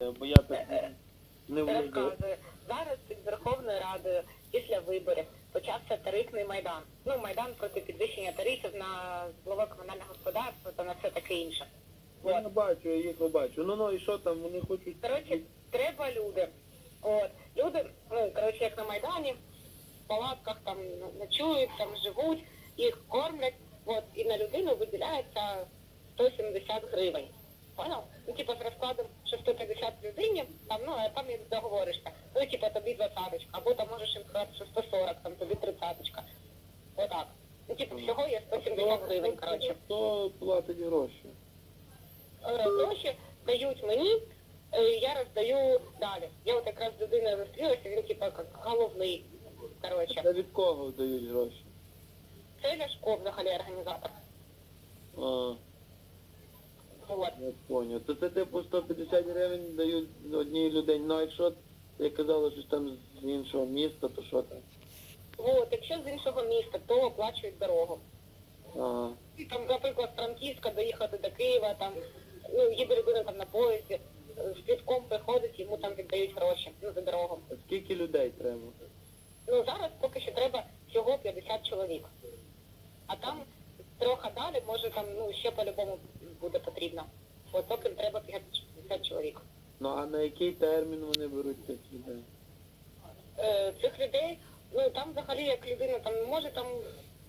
бо я так не- не Зараз під Верховною Радою після виборів почався тарифний майдан. Ну, майдан проти підвищення тарифів на житлове комунальне господарство та на все таке інше. Ну, Я бачу, я їх бачу. Ну ну і що там, вони хочуть. Коротше, треба люди. От. Люди, ну, коротше, як на Майдані, в палатках там ночують, там живуть, їх кормлять, от, і на людину виділяється 170 гривень. Понял? Ну, типа, з розкладом, що 150 людині, там, ну, а там як договоришся. Ну, типа, тобі двадцяточка, або там можеш їм сказати, що 140, там тобі тридцяточка. Отак. Ну, типа, всього є 170 гривень, коротше. Хто платить гроші? Е, гроші дають мені, е, я роздаю далі. Я от якраз з людиною зустрілася, він типа як головний. Коротше, Це від кого дають гроші? це Ляшко взагалі організатор. А. я поняв. То це типу 150 гривень дають одній людині. Ну а якщо я казала, що там з іншого міста, то що там? От, якщо з іншого міста, то оплачують дорогу. Ага. І там, наприклад, з Франківська доїхати до Києва, там, ну, їде людина там на поїзді, е, з плітком приходить, йому там віддають гроші ну, за дорогу. А скільки людей треба? Ну зараз поки що треба всього 50 чоловік. А там трохи далі, може там ну ще по-любому буде потрібно. От поки треба 50 чоловік. Ну а на який термін вони беруть цих людей? Е, цих людей, ну там взагалі як людина там може там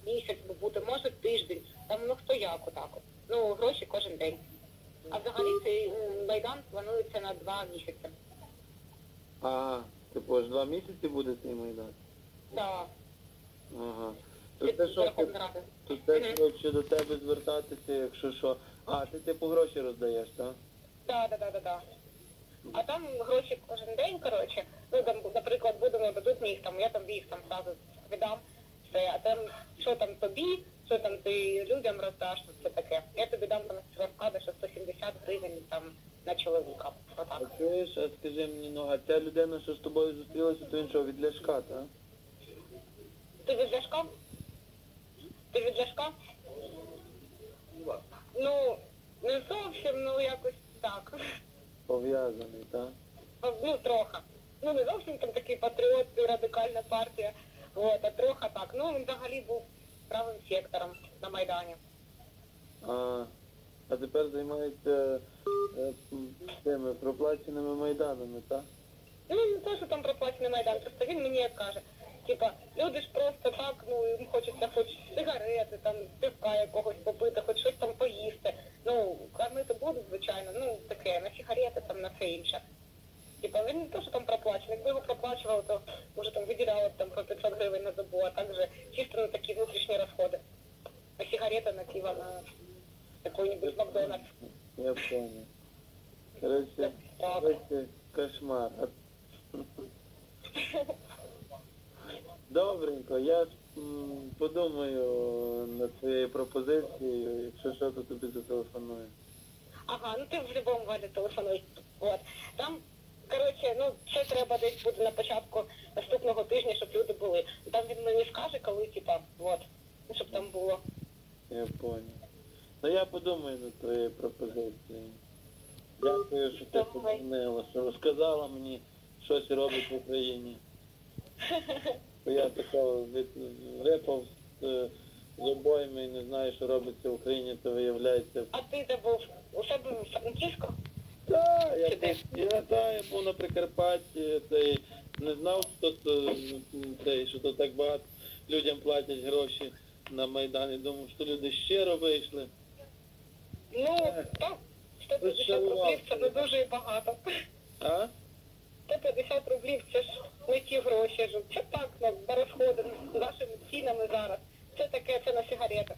місяць бути, може тиждень, там ну хто як отак. От. Ну гроші кожен день. А взагалі цей м, майдан планується на два місяці. А, типу аж два місяці буде цей майдан? Да. Ага. То це що, Ради. то це коротше до тебе звертатися, якщо що. А, ти типу гроші роздаєш, так? Да, да, да, да. А там гроші кожен день, коротше, ну там, наприклад, будемо дадуть мені їх там, я там їх там сразу віддам, все, а там що там тобі, що там ти людям роздаш, що це таке. Я тобі дам там розклади, що 170 гривень там на чоловіка. А чуєш, а скажи мені, ну а ця людина, що з тобою зустрілася, то що, від Ляшка, так? Ти від Ляшка? Ти? Ну, не зовсім, ну якось так. Пов'язаний, так? Ну, трохи. Ну, не зовсім там такий патріот, радикальна партія, от, а трохи так. Ну, він взагалі був правим сектором на Майдані. А, а тепер займається е, тими проплаченими майданами, так? Ну, не те, що там проплачений Майдан, просто він мені як каже, типа, люди ж просто так, ну, їм хочеться хоч сигарети, там, пивка якогось попити, хоч щось там поїсти. Ну, кормити будуть, звичайно, ну, таке, на сигарети, там, на все інше. Типа, він не те, що там проплачений, якби його проплачували, то, може, там виділяли б, там по 500 гривень на добу, а так же чисто на такі внутрішні розходи. На сигарети, на пиво, на який-нибудь Макдональдс. Я понял. Короче, короче, кошмар. Добренько, я подумаю над своєю пропозицією, якщо що, то тобі зателефоную. Ага, ну ти в будь-якому ваді телефонуй. От. Там, коротше, ну це треба десь буде на початку наступного тижня, щоб люди були. Там він мені скаже, коли, типа, от, щоб там було. Я понял. Ну я подумаю над твоєю пропозицією. Дякую, що ти подзвонила, що розказала мені, що робить в Україні. Бо я такого від рипав з, е, з обоями і не знаю, що робиться в Україні, то виявляється. А ти де був? У себе в Франківську? Та, я, я, та, я був на Прикарпатті, цей, не знав, що то, цей, що то так багато людям платять гроші на Майдані. Думав, що люди щиро вийшли. Ну, так, 150 рублів це не дуже багато. А? 150 рублів це ж не ті гроші ж. Це так, на, розходи з нашими цінами зараз. Це таке, це на сигарети.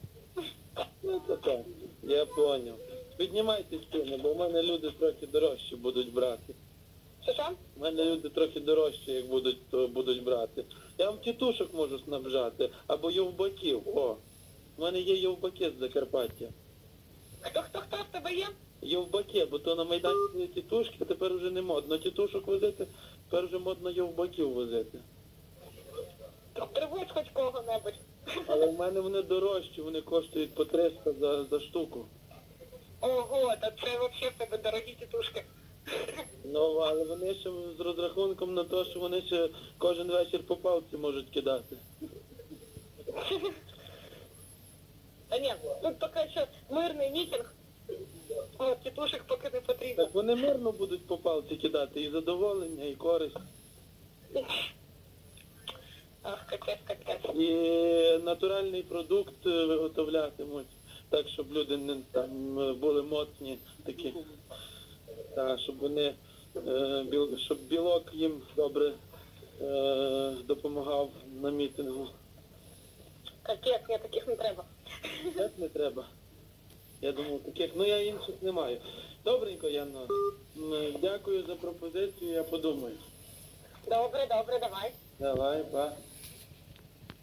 Ну то так, я поняв. Піднімайте ціни, бо в мене люди трохи дорожче будуть брати. Що там? У мене люди трохи дорожче, як будуть, то будуть брати. Я вам тітушок можу снабжати, або йовбаків. О, у мене є йовбаки з Закарпаття. Хто, хто, хто в тебе є? Йовбаки, бо то на Майдані тітушки, тепер вже не модно тітушок возити, тепер вже модно йовбаків возити. Приводь хоч кого-небудь. Але в мене вони дорожчі, вони коштують по 300 за, за штуку. Ого, та це взагалі в тебе дорогі тітушки. Ну, але вони ще з розрахунком на те, що вони ще кожен вечір по палці можуть кидати. Та ні, тут поки що мирний мітинг. От, тітушек поки не потрібно. Так вони мирно будуть по палці кидати, і задоволення, і користь. Ах, капець, капець. І натуральний продукт е, виготовлятимуть, так, щоб люди не там е, були моцні такі. Так, щоб вони е, щоб білок їм добре допомагав на мітингу. Капець, ні, таких не треба. Так не треба. Я думав, таких, ну я інших не маю. Добренько, Яно. Дякую за пропозицію, я подумаю. Добре, добре, давай. Давай, па.